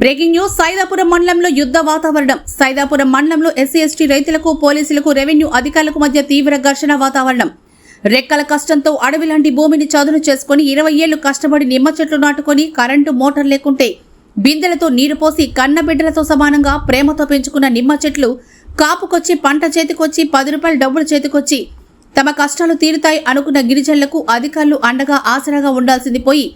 Breaking news Saidapuram మండలంలో యుద్ధ వాతావరణం. సైదాపురం మండలంలో ఎస్సీ ఎస్టీ రైతులకు పోలీసులకు రెవెన్యూ అధికారులకు మధ్య తీవ్ర ఘర్షణ వాతావరణం. రెక్కల కష్టంతో అడవి లాంటి భూమిని చదును చేసుకుని ఇరవై ఏళ్ళు కష్టపడి నిమ్మ చెట్లు నాటుకొని కరెంటు మోటార్ లేకుంటే బిందెలతో నీరు పోసి కన్నబిడ్డలతో సమానంగా ప్రేమతో పెంచుకున్న నిమ్మ చెట్లు కాపుకొచ్చి పంట చేతికొచ్చి పది రూపాయల డబ్బులు చేతికొచ్చి తమ కష్టాలు తీరుతాయి అనుకున్న గిరిజనులకు అధికారులు అండగా ఆసరాగా ఉండాల్సింది పోయి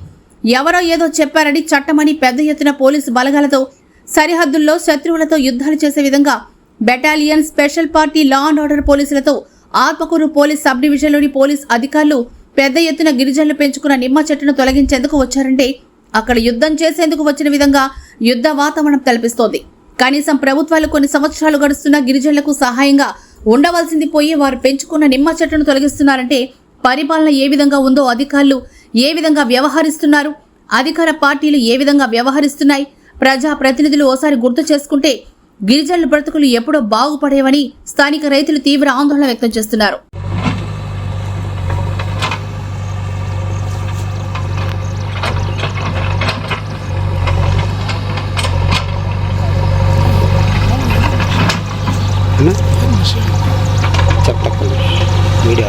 ఎవరో ఏదో చెప్పారని చట్టమని పెద్ద ఎత్తున పోలీసు బలగాలతో సరిహద్దుల్లో శత్రువులతో యుద్ధాలు చేసే విధంగా battalion special party law and order పోలీసులతో ఆత్మకూరు పోలీస్ సబ్ డివిజన్లోని పోలీస్ అధికారులు పెద్ద ఎత్తున గిరిజనులు పెంచుకున్న నిమ్మ చెట్టును తొలగించేందుకు వచ్చారంటే అక్కడ యుద్ధం చేసేందుకు వచ్చిన విధంగా యుద్ధ వాతావరణం తలపిస్తోంది. కనీసం ప్రభుత్వాలు కొన్ని సంవత్సరాలు గడుస్తున్న గిరిజనులకు సహాయంగా ఉండవలసింది పోయి వారు పెంచుకున్న నిమ్మ చెట్టును తొలగిస్తున్నారంటే పరిపాలన ఏ విధంగా ఉందో అధికారులు ఏ విధంగా వ్యవహరిస్తున్నారు? అధికార పార్టీలు ఏ విధంగా వ్యవహరిస్తున్నాయి? ప్రజా ప్రతినిధులు ఓసారి గుర్తు చేసుకుంటే గిరిజనుల బ్రతుకులు ఎప్పుడో బాగుపడేవని స్థానిక రైతులు తీవ్ర ఆందోళన వ్యక్తం చేస్తున్నారు. చెప్పకుండా వీడియో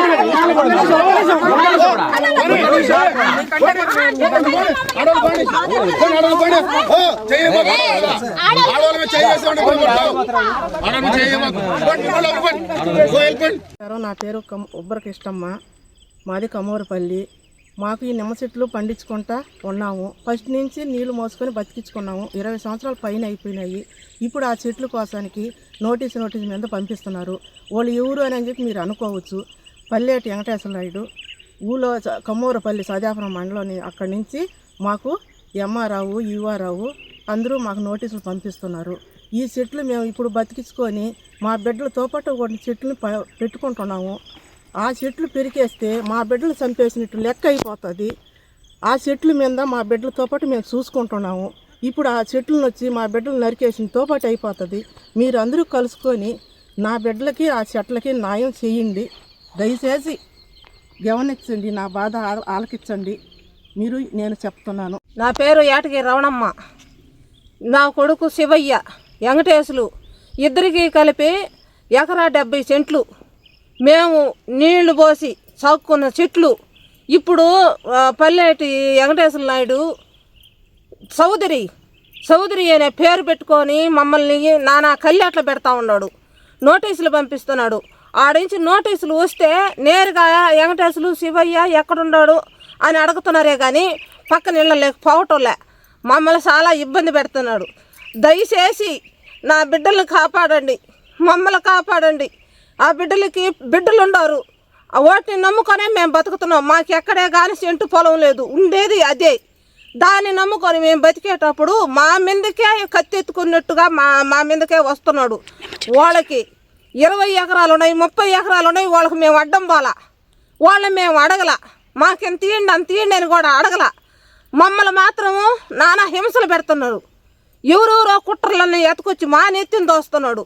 నా పేరు కమ్ ఉబ్బరకి మాది కమోరపల్లి. మాకు ఈ నిమ్మ చెట్లు పండించుకుంటా ఉన్నాము. ఫస్ట్ నుంచి నీళ్ళు మోసుకొని బతికించుకున్నాము. ఇరవై సంవత్సరాల పైన అయిపోయినాయి. ఇప్పుడు ఆ చెట్లు కోసానికి నోటీస్ నోటీస్ మీద పంపిస్తున్నారు. వాళ్ళు ఎవరు అని చెప్పి మీరు అనుకోవచ్చు. పల్లెటి వెంకటేశ్వర నాయుడు ఊళ్ళో కమ్మూరపల్లి సదాపురం మండలం అక్కడి నుంచి మాకు ఎంఆర్ఆవు యుఆర్ఆవు అందరూ మాకు నోటీసులు పంపిస్తున్నారు. ఈ చెట్లు మేము ఇప్పుడు బతికించుకొని మా బిడ్డలతో పాటు కొన్ని చెట్లు ప- పెట్టుకుంటున్నాము. ఆ చెట్లు పెరికేస్తే మా బిడ్డలు చంపేసినట్టు లెక్క అయిపోతుంది. ఆ చెట్లు మీద మా బిడ్డలతో పాటు మేము చూసుకుంటున్నాము. ఇప్పుడు ఆ చెట్లను వచ్చి మా బిడ్డలు నరికేసినతో పాటు అయిపోతుంది. మీరు అందరూ కలుసుకొని నా బిడ్డలకి ఆ చెట్లకి న్యాయం చేయండి. దయచేసి గమనించండి నా బాధ ఆలకించండి. మీరు నేను చెప్తున్నాను. నా పేరు ఏటగిరి రవణమ్మ నా కొడుకు శివయ్య వెంకటేశులు. ఇద్దరికి కలిపి ఎకరా డెబ్బై సెంట్లు. మేము నీళ్ళు పోసి సాక్కున్న చెట్లు. ఇప్పుడు పల్లెటి వెంకటేశ్వర నాయుడు చౌదరి చౌదరి అనే పేరు పెట్టుకొని మమ్మల్ని నానా కళ్ళేట్ల పెడతా ఉన్నాడు. నోటీసులు పంపిస్తున్నాడు. ఆడించి నోటీసులు వస్తే నేరుగా వెంకటేశ్వరు శివయ్య ఎక్కడున్నాడు అని అడుగుతున్నారే కానీ పక్కన ఇళ్ళలేకపోవటంలే మమ్మల్ని చాలా ఇబ్బంది పెడుతున్నాడు. దయచేసి నా బిడ్డలను కాపాడండి. మమ్మల్ని కాపాడండి. ఆ బిడ్డలకి బిడ్డలు ఉండరు ఆ వాటిని నమ్ముకొనే మేము బతుకుతున్నాం. మాకు ఎక్కడే కానీ సెంటు పొలం లేదు. ఉండేది అదే. దాన్ని నమ్ముకొని మేము బతికేటప్పుడు మా మీదకే కత్తెత్తుకున్నట్టుగా మా మా మీదకే వస్తున్నాడు. వాళ్ళకి ఇరవై ఎకరాలు ఉన్నాయి ముప్పై ఎకరాలు ఉన్నాయి వాళ్ళకి మేము అడ్డం పోలా. వాళ్ళని మేము అడగల. మాకేం తీయండి అంత తీయండి అని కూడా అడగల. మమ్మల్ని మాత్రము నానా హింసలు పెడుతున్నారు. ఎవరెవరో కుట్రలన్నీ ఎత్తుకొచ్చి మా నెత్తిని దోస్తున్నాడు.